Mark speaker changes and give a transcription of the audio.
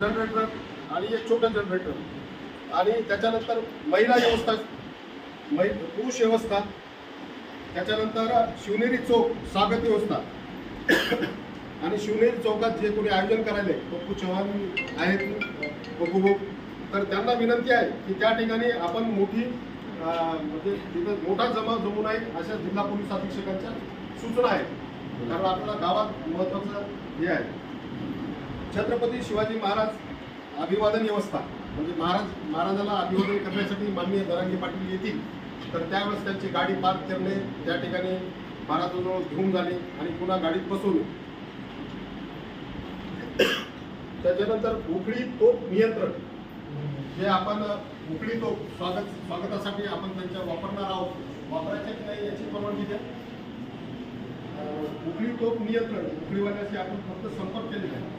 Speaker 1: Generator आणि एक छोटं जनरेटर. आणि त्याच्यानंतर महिला व्यवस्था मै पुरुष व्यवस्था त्याच्यानंतर शिवनेरी चौक स्वागत व्यवस्था. आणि शिवनेरी चौकात जे कोणी आयोजन करायले पप्पू चव्हाण आहेत पप्पू भाऊ तर त्यांना विनंती आहे की त्या ठिकाणी आपण मोठी म्हणजे तिथं मोठा जमा जमून आहे अशा जिल्हा पोलीस अधीक्षकांच्या सूचना आहेत. कारण आपल्याला गावात महत्वाचं हे आहे. छत्रपती शिवाजी महाराज अभिवादन व्यवस्था म्हणजे महाराज महाराजाला अभिवादन करण्यासाठी माननीय दरांगे पाटील येतील तर त्यावेळेस त्यांची गाडी पार्क करणे त्या ठिकाणी महाराजांजवळ घेऊन जाणे आणि पुन्हा गाडीत बसवणे. त्याच्यानंतर उकळी तोप नियंत्रण. जे आपण उकळी तोप स्वागत स्वागतासाठी आपण त्यांच्या वापरणार आहोत. वापरायचे की नाही याची परवानगी द्या. उकळी तोप नियंत्रण उकळीवाल्याशी आपण फक्त संपर्क केलेला आहे.